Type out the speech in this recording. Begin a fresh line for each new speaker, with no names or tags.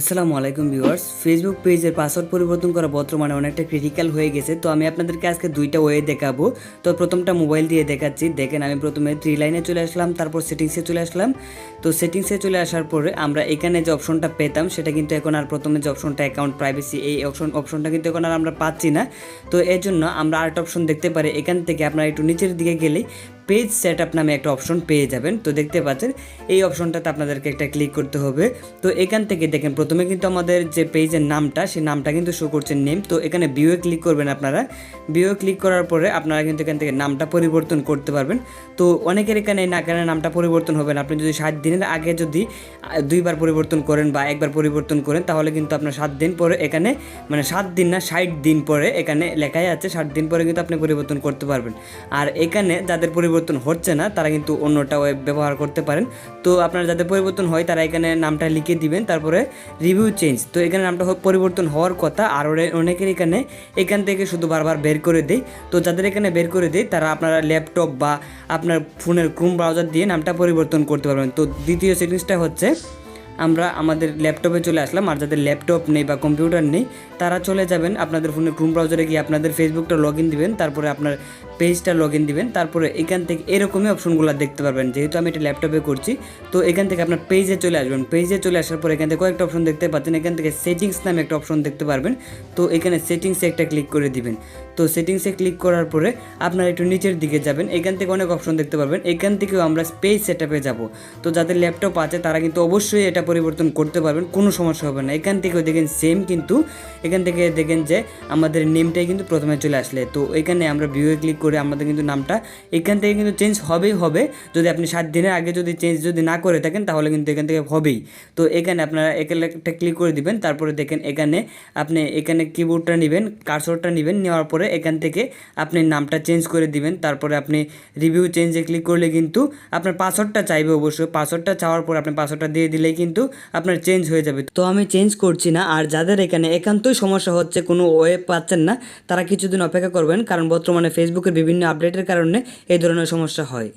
আসসালামু আলাইকুম viewers. Facebook পেজের পাসওয়ার্ড পরিবর্তন করা বর্তমানে অনেকটা ক্রিটিক্যাল হয়ে গেছে। তো আমি আপনাদেরকে আজকে দুইটা ওয়ে দেখাবো। তো প্রথমটা মোবাইল দিয়ে দেখাচ্ছি। দেখেন, আমি প্রথমে থ্রি লাইনে চলে আসলাম, তারপর সেটিংসে চলে আসলাম। তো সেটিংসে চলে আসার পরে আমরা এখানে যে অপশনটা পেতাম, সেটা কিন্তু এখন আর প্রথমে যে অপশনটা অ্যাকাউন্ট প্রাইভেসি এই অপশন অপশনটা কিন্তু এখন আর আমরা পাচ্ছি না। তো এর জন্য আমরা আরেকটা অপশন দেখতে পারি। এখান থেকে আপনারা একটু নিচের দিকে গেলেই পেজ সেট আপ নামে একটা অপশন পেয়ে যাবেন। তো দেখতে পাচ্ছেন, এই অপশনটাতে আপনাদেরকে একটা ক্লিক করতে হবে। তো এখান থেকে দেখেন, প্রথমে কিন্তু আমাদের যে পেজের নামটা, সেই নামটা কিন্তু শো করছে নেম তো এখানে ভিউয়ে ক্লিক করবেন আপনারা। ভিউয়ে ক্লিক করার পরে আপনারা কিন্তু এখান থেকে নামটা পরিবর্তন করতে পারবেন। তো অনেকের এখানে না, এখানে নামটা পরিবর্তন হবে না। আপনি যদি সাত দিনের আগে যদি দুইবার পরিবর্তন করেন বা একবার পরিবর্তন করেন, তাহলে কিন্তু আপনার সাত দিন পরে এখানে মানে সাত দিন না, ষাট দিন পরে এখানে লেখাই আছে, ষাট দিন পরে কিন্তু আপনি পরিবর্তন করতে পারবেন। আর এখানে যাদের পরিবর্তন হচ্ছে না, তারা কিন্তু অন্যটা ওয়েব ব্যবহার করতে পারেন। তো আপনার যাদের পরিবর্তন হয়, তারা এখানে নামটা লিখে দিবেন, তারপরে রিভিউ চেঞ্জ তো এখানে নামটা পরিবর্তন হওয়ার কথা, আর অনেকের এখানে, এখান থেকে শুধু বারবার বের করে দেয়। তো যাদের এখানে বের করে দেয়, তারা আপনারা ল্যাপটপ বা আপনার ফোনের ক্রোম ব্রাউজার দিয়ে নামটা পরিবর্তন করতে পারবেন। তো দ্বিতীয় সেটিংসটা হচ্ছে, আমরা আমাদের ল্যাপটপে চলে আসলাম, আর যাদের ল্যাপটপ নেই বা কম্পিউটার নেই, তারা চলে যাবেন, আপনাদের ফোনে ক্রোম ব্রাউজারে গিয়ে আপনাদের ফেসবুকটা লগ ইন দিবেন, তারপরে আপনার পেজটা লগ ইন দিবেন, তারপরে এখান থেকে এরকমই অপশনগুলো দেখতে পারবেন। যেহেতু আমি এটা ল্যাপটপে করছি, তো এখান থেকে আপনার পেজে চলে আসবেন। পেজে চলে আসার পর এখান থেকে কয়েকটা অপশন দেখতে পাচ্ছেন। এখান থেকে সেটিংস নামে একটা অপশন দেখতে পারবেন। তো এখানে সেটিংসে একটা ক্লিক করে দিবেন। তো সেটিংসে ক্লিক করার পরে আপনারা একটু নিচের দিকে যাবেন। এখান থেকে অনেক অপশন দেখতে পারবেন। এখান থেকেও আমরা পেজ সেট আপে যাব। তো যাদের ল্যাপটপ আছে, তারা কিন্তু অবশ্যই এটা পরিবর্তন করতে পারবেন। কোনো সমস্যা হবে না। এখান থেকেও দেখেন সেম কিন্তু, এখান থেকে দেখেন যে আমাদের নেমটাই কিন্তু প্রথমে চলে আসলে। তো এখানে আমরা ভিউয়ে ক্লিক করে আমাদের কিন্তু নামটা এখান থেকে কিন্তু চেঞ্জ হবেই হবে। যদি আপনি সাত দিনের আগে যদি চেঞ্জ যদি না করে থাকেন, তাহলে কিন্তু এখান থেকে হবেই। তো এখানে আপনারা একটা ক্লিক করে দিবেন, তারপরে দেখেন এখানে আপনি এখানে কিবোর্ডটা নেবেন কার্সরটা নেবেন, নেওয়ার পরে এখান থেকে আপনি নামটা চেঞ্জ করে দিবেন। তারপরে আপনি রিভিউ চেঞ্জে ক্লিক করলে কিন্তু আপনার পাসওয়ার্ডটা চাইবে অবশ্যই। পাসওয়ার্ডটা চাওয়ার পর আপনি পাসওয়ার্ডটা দিয়ে দিলেই কিন্তু আপনার চেঞ্জ হয়ে যাবে। তো আমি চেঞ্জ করছি না, আর যাদের এখানে একান্তই সমস্যা হচ্ছে, কোনো ওয়েব পাচ্ছেন না, তারা কিছুদিন অপেক্ষা করবেন, কারণ বর্তমানে ফেসবুকের বিভিন্ন আপডেটের কারণে এই ধরনের সমস্যা হয়।